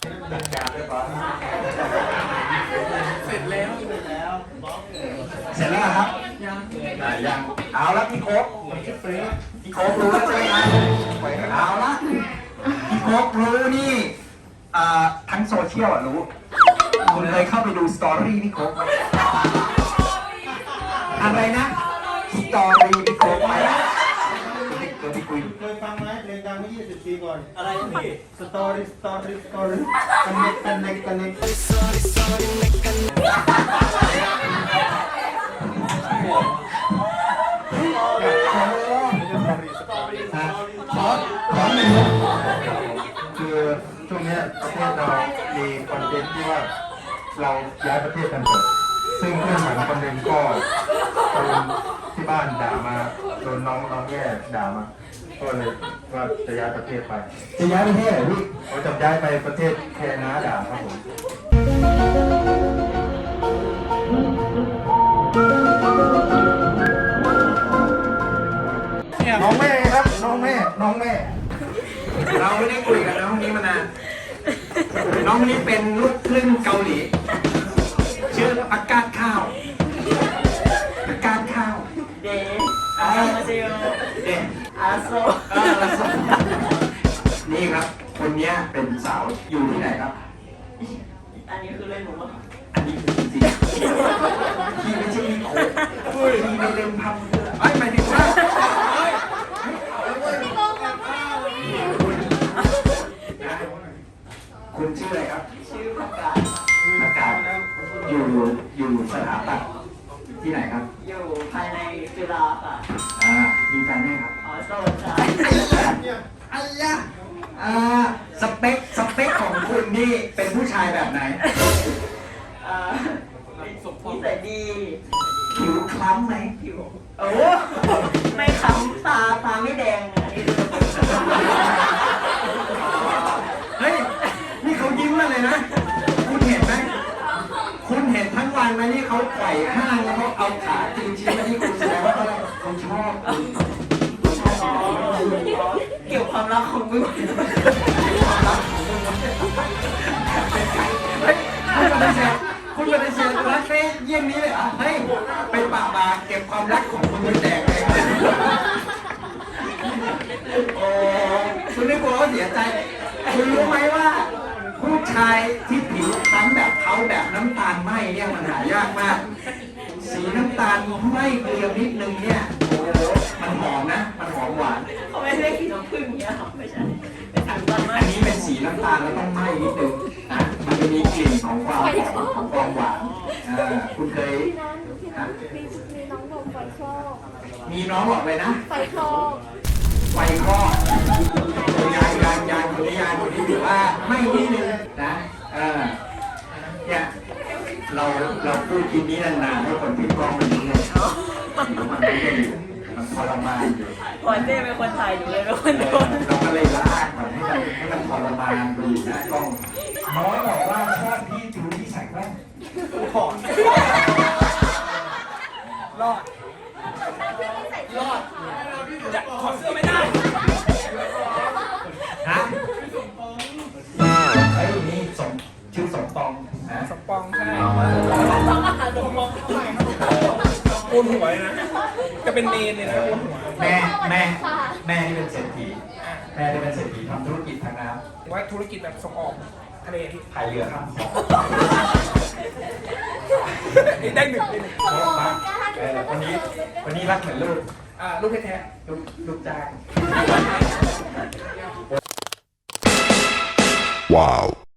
เสร็จแล้ว เสร็จแล้วครับ ยังยังเอาละพี่โค้กพี่โค้กรู้แล้วใช่ไหมครับเอาละพี่โค้กรู้นี่อ่าทั้งโซเชียลอะรู้คุณเคยเข้าไปดูสตอรี่พี่โค้กไหมอะไรนะ สตอรี่พี่โค้กไหมเดี๋ยวพี่คุยเคยฟังไหม เพลงดังเมื่อ20ปีก่อน อะไรนะพี่ สตอรี่สตอรี่สตอรี่กันเน็กกันเน็กกันเน็กขอขอหนึ่งคือช่วงเนี้ยประเทศเรามีคอนเทนต์ที่ว่าเราย้ายประเทศกันเถอะซึ่งเพื่อนผมคนหนึ่งก็โดน ที่บ้านด่ามาโดนน้องน้องแย่ด่ามา ก็เลยว่าจะย้ายประเทศไป จะย้ายประเทศเหรอพี่เขาจะย้ายไปประเทศแคนาดาครับผมน้องแม่ครับน้องแม่น้องแม่ เราไม่ได้คุยกับน้องคนนี้มานาน น้องคนนี้เป็นลูกครึ่งเกาหลี นี่ครับ คนเนี้ยเป็นสาวอยู่ที่ไหนครับ อันนี้คือเล่นหมูป่ะอันนี้คือจริงๆพี่ไม่ใช่มีโค้ดพี่ไม่เล่นพับเพื่อไอ้ยหมายถึงว่าเอ้ยคุณชื่ออะไรครับ ชื่อประกาศอากาศอยู่อยู่สถาปัตย์ที่ไหนครับ ยะอ่าสเปคสเปคของคุณนี่เป็นผู้ชายแบบไหนเอ่อนิสัยดีผิวคล้ำไหมผิวโอ้ไม่ขำตาตาไม่แดงอันนี้ดูเฮ้ยนี่เขายิ้มมาเลยนะ คุณเห็นไหมคุณเห็นทั้งวันไหมนี่เขาไขว่ห้างแล้วเขาเอาขาตีนชี้มาที่คุณแสดงว่าเขาเขาชอบคุณ เกี่ยวความรักของมึงเฮ้ยคุณปฏิเสธคุณปฏิเสธรักเฟ้เยี่ยงนี้เลยเหรอะเฮ้ยไปป่าบาเก็บความรักของคุณไปแดกเลยโอ้คุณไม่กลัวเขาเสียใจ คุณรู้ไหมว่า ผู้ชายที่ผิวคล้ำแบบเขาแบบน้ำตาลไหมเนี่ยมันหายากมาก คุณเคยพี่นะมีมีน้องหนุ่มไฟคลอกมีน้องบอกเลยนะ ไฟคลอกไฟคลอดยายยายยายคนนี้ยายคนนี้ถือว่าไม่นิดนึงนะ เออ เนี่ย เราเราพูดคลิปนี้นานๆให้คนที่กล้องมันนี้เลยมันไม่ได้อยู่มันทรมานอยู่ พอเจ้เป็นคนถ่ายอยู่เลยเป็นคนเอโดอนเราก็เลยลากมันให้มันให้มันทรมานดูนะกล้องน้อยบอกว่าชอบ รอด รอดจะถอดเสื้อไม่ได้ฮะไอ้ยนี่สมชื่อสมปองนะสปองใช่สปองเท่าไหร่ครับโกนหัวเลยนะ จะเป็นเมนเลยนะโกนหัว แม่แม่แม่ที่เป็นเศรษฐีแม่ที่เป็นเศรษฐีทำธุรกิจทางน้ว่าธุรกิจแบบส่งออกทะเลที่ำพายเรือข้ามคลอง ได้หนึ่งได้หนึ่งชอบมาก เออวันนี้วันนี้รักเหมือนลูกอ่าลูกแท้ลูกลูกจ้าง Wow.